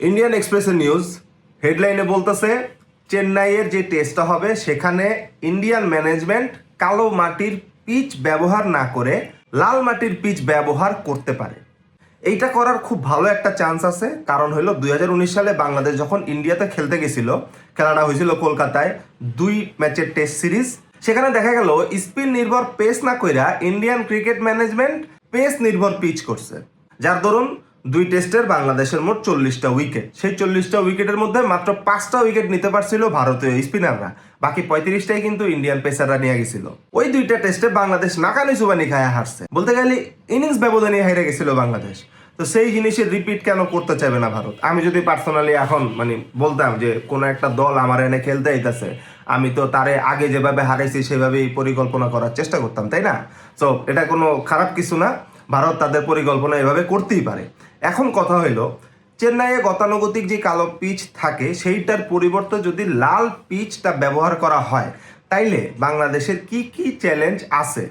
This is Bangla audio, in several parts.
ইন্ডিয়ান এক্সপ্রেসের নিউজ হেডলাইনে বলতেছে, চেন্নাইয়ের যে টেস্টটা হবে, সেখানে ইন্ডিয়ান ম্যানেজমেন্ট কালো মাটির পিচ ব্যবহার না করে লাল মাটির পিচ ব্যবহার করতে পারে। এইটা করার খুব ভালো একটা চান্স আছে, কারণ হলো দুই হাজার উনিশ সালে বাংলাদেশ যখন ইন্ডিয়াতে খেলতে গেছিল, খেলাটা হয়েছিল কলকাতায় দুই ম্যাচের টেস্ট সিরিজ সেখানে দেখা গেল, স্পিন নির্ভর পেস না কইরা ইন্ডিয়ান ক্রিকেট ম্যানেজমেন্ট পেস নির্ভর পিচ করছে। যার দরুন দুই টেস্টের বাংলাদেশের মোট চল্লিশটা উইকেট সেই চল্লিশটা উইকেটের মধ্যে মাত্র পাঁচটা উইকেট নিতে পারছিল ভারতীয় স্পিনাররা বাকি পঁয়ত্রিশটাই কিন্তু ইন্ডিয়ান পেসাররা নিয়ে গেছিল। ওই দুইটা টেস্টে বাংলাদেশ নাকানি সুবানি খায় হারছে। বলতে গেলে ইনিংস ব্যবধানে হেরে গেছিল বাংলাদেশ। তো সেই জিনিসের রিপিট কেন করতে চাইবে না ভারত? আমি যদি পার্সোনালি এখন মানে বলতাম যে কোনো একটা দল আমার এনে খেলতে আইতাছে, আমি তো তারে আগে যেভাবে হারাইছি সেভাবেই পরিকল্পনা করার চেষ্টা করতাম, তাই না? তো এটা কোনো খারাপ কিছু না। ভারত তাদের পরিকল্পনা এভাবে করতেই পারে। এখন কথা হইল, চেন্নাইয়ে গতানুগতিক যে কালো পিচ থাকে, সেইটার পরিবর্তে যদি লাল পিচটা ব্যবহার করা হয়, তাইলে বাংলাদেশের কি কি চ্যালেঞ্জ আছে?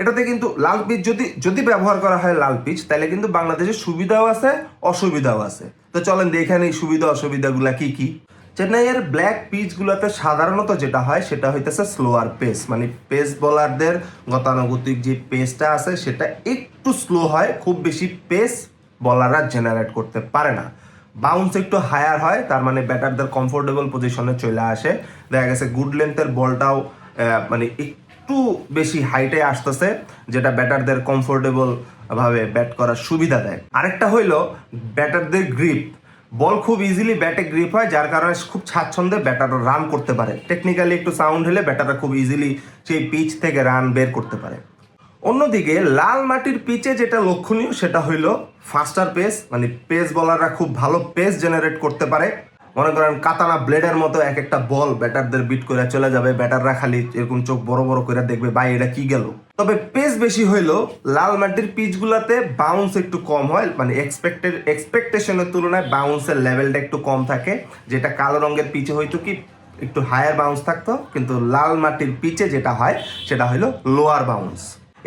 এটাতে কিন্তু লাল পিচ যদি যদি ব্যবহার করা হয় লাল পিচ তাহলে কিন্তু বাংলাদেশের সুবিধাও আছে, অসুবিধাও আছে। তো চলেন এই সুবিধা অসুবিধাগুলা কি কি। চেন্নাইয়ের ব্ল্যাক পিচগুলোতে সাধারণত যেটা হয়, সেটা হইতেছে স্লোয়ার পেস মানে পেস বোলারদের গতানুগতিক যে পেসটা আছে, সেটা একটু স্লো হয়, খুব বেশি পেস বলাররা জেনারেট করতে পারে না। বাউন্স একটু হায়ার হয়, তার মানে ব্যাটারদের কমফোর্টেবল পজিশনে চলে আসে। দেখা গেছে গুড লেন্থের বলটাও মানে একটু বেশি হাইটে আসতেছে, যেটা ব্যাটারদের কমফোর্টেবল ভাবে ব্যাট করার সুবিধা দেয়। আরেকটা হইল ব্যাটারদের গ্রিপ বল খুব ইজিলি ব্যাটে গ্রিপ হয়, যার কারণে খুব স্বাচ্ছন্দ্যে ব্যাটাররা রান করতে পারে। টেকনিক্যালি একটু সাউন্ড হলে ব্যাটাররা খুব ইজিলি সেই পিচ থেকে রান বের করতে পারে। অন্যদিকে লাল মাটির পিচে যেটা লক্ষণীয়, সেটা হইল ফাস্টার পেস মানে পেস বলাররা খুব ভালো পেস জেনারেট করতে পারে। মনে করেন কাতানা ব্লেডের মতো এক একটা বল ব্যাটারদের বিট করে চলে যাবে। ব্যাটাররা খালি এরকম চোখ বড় বড় করে দেখবে, ভাই, এটা কি গেল? তবে পেস বেশি হইল লাল মাটির পিচগুলাতে বাউন্স একটু কম হয় মানে এক্সপেক্টেড এক্সপেকটেশনের তুলনায় বাউন্সের লেভেলটা একটু কম থাকে। যেটা কালো রঙের পিচে হয়তো কি একটু হায়ার বাউন্স থাকতো, কিন্তু লাল মাটির পিচে যেটা হয়, সেটা হলো লোয়ার বাউন্স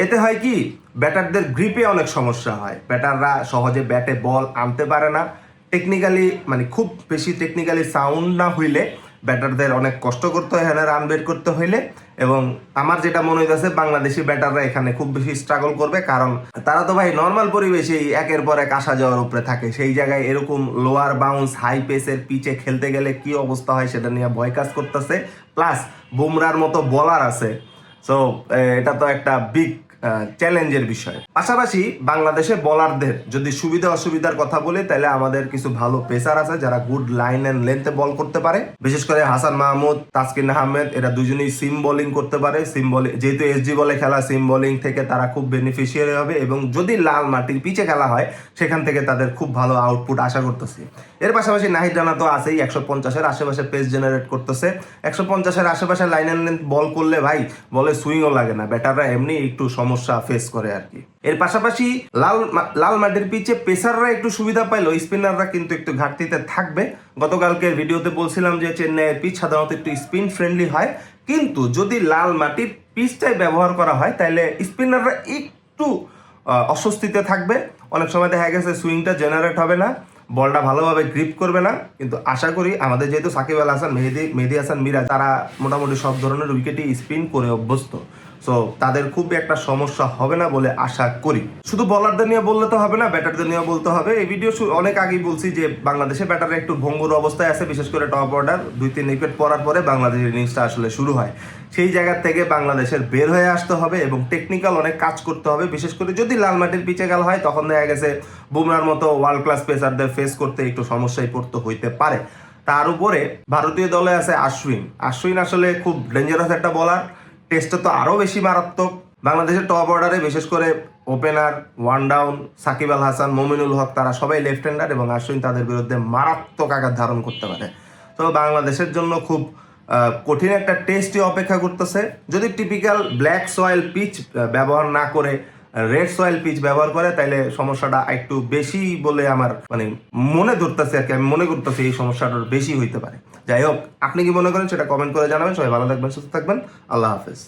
এতে হয় কি, ব্যাটারদের গ্রিপে অনেক সমস্যা হয়। ব্যাটাররা সহজে ব্যাটে বল আনতে পারে না। টেকনিক্যালি মানে খুব বেশি টেকনিক্যালি সাউন্ড না হইলে ব্যাটারদের অনেক কষ্ট করতে হয় এখানে রান বের করতে হইলে। এবং আমার যেটা মনে হইতেছে, বাংলাদেশি ব্যাটাররা এখানে খুব বেশি স্ট্রাগল করবে, কারণ তারা তো ভাই নর্মাল পরিবেশেই একের পর এক আসা যাওয়ার উপরে থাকে। সেই জায়গায় এরকম লোয়ার বাউন্স হাই পেসের পিচে খেলতে গেলে কি অবস্থা হয় সেটা নিয়ে ভয় কাজ করতেছে। প্লাস বুমরার মতো বলার আছে। সো এটা তো একটা বিগ চ্যালেঞ্জের বিষয়। পাশাপাশি বাংলাদেশে বলারদের যদি সুবিধা অসুবিধার কথা বলি, তাহলে আমাদের কিছু ভালো পেসার আছে যারা গুড লাইন এন্ড লেন্থে বল করতে পারে। বিশেষ করে হাসান মাহমুদ, তাসকিন আহমেদ, এরা দুজনেই সিম বোলিং করতে পারে। সিম বোলিং যেহেতু এসজি বলে খেলা সিম বোলিং থেকে তারা খুব বেনিফিশিয়ারি হবে এবং যদি লাল মাটির পিচে খেলা হয়, সেখান থেকে তাদের খুব ভালো আউটপুট আশা করতেছি। এর পাশাপাশি নাহিদ রানা তো আছেই, একশো পঞ্চাশের আশেপাশে পেস জেনারেট করতেছে। একশো পঞ্চাশের আশেপাশে লাইন এন্ড লেন্থ বল করলে ভাই বলে সুইংও লাগে না। ব্যাটাররা এমনি একটু সমস্যা ফেস করে আর কি। এর পাশাপাশি লাল লাল মাটির পিচে পেসাররা একটু সুবিধা পাইলো স্পিনাররা কিন্তু একটু ঘাটতিতে থাকবে। গতকালকের ভিডিওতে বলছিলাম যে চেন্নাইয়ের পিচ সাধারণত একটু স্পিন ফ্রেন্ডলি হয়। কিন্তু যদি লাল মাটির পিচটাই ব্যবহার করা হয় তাহলে স্পিনাররা একটু অস্বস্তিতে থাকবে। অনেক সময় দেখা গেছে সুইংটা জেনারেট হবে না, বলটা ভালোভাবে গ্রিপ করবে না। কিন্তু আশা করি আমাদের যেহেতু সাকিব আল হাসান, মেহেদি মেহেদি হাসান মিরা তারা মোটামুটি সব ধরনের উইকেটই স্পিন করে অভ্যস্ত। সো তাদের খুব একটা সমস্যা হবে না বলে আশা করি। শুধু বলারদের নিয়ে বললে তো হবে না ব্যাটারদের নিয়ে বলতে হবে। এই ভিডিও অনেক আগেই বলছি যে, বাংলাদেশে ব্যাটাররা একটু ভঙ্গুর অবস্থায় আছে, বিশেষ করে টপ অর্ডার দুই, তিন উইকেট পড়ার পরে বাংলাদেশের ইনিংসটা আসলে শুরু হয়। সেই জায়গা থেকে বাংলাদেশের বের হয়ে আসতে হবে এবং টেকনিক্যাল অনেক কাজ করতে হবে। বিশেষ করে যদি লাল মাটির পিচে গেল হয়, তখন দেখা গেছে বুমরার মতো ওয়ার্ল্ড ক্লাস পেসারদের ফেস করতে একটু সমস্যায় পড়তে হইতে পারে। তার উপরে ভারতীয় দলে আছে আশ্বিন। আশ্বিন আসলে খুব ডেঞ্জারাস একটা বলার টেস্টে তো আরও বেশি মারাত্মক। বাংলাদেশের টপ অর্ডারে বিশেষ করে opener one down Shakib Al Hasan, Mominul Haque, তারা সবাই লেফট হ্যান্ডার এবং আশ্বিন তাদের বিরুদ্ধে মারাত্মক আঘাত ধারণ করতে পারে। তো বাংলাদেশের জন্য খুব কঠিন একটা টেস্টই অপেক্ষা করতেছে। যদি টিপিক্যাল ব্ল্যাক সয়েল পিচ ব্যবহার না করে রেড সয়েল পিচ ব্যবহার করে, তাইলে সমস্যাটা একটু বেশি বলে আমার মানে মনে ধরতেছে আর কি। আমি মনে করতেছি এই সমস্যাটা বেশি হইতে পারে। যাই হোক, আপনি কি মনে করেন সেটা কমেন্ট করে জানাবেন। সবাই ভালো থাকবেন, সুস্থ থাকবেন। আল্লাহ হাফেজ।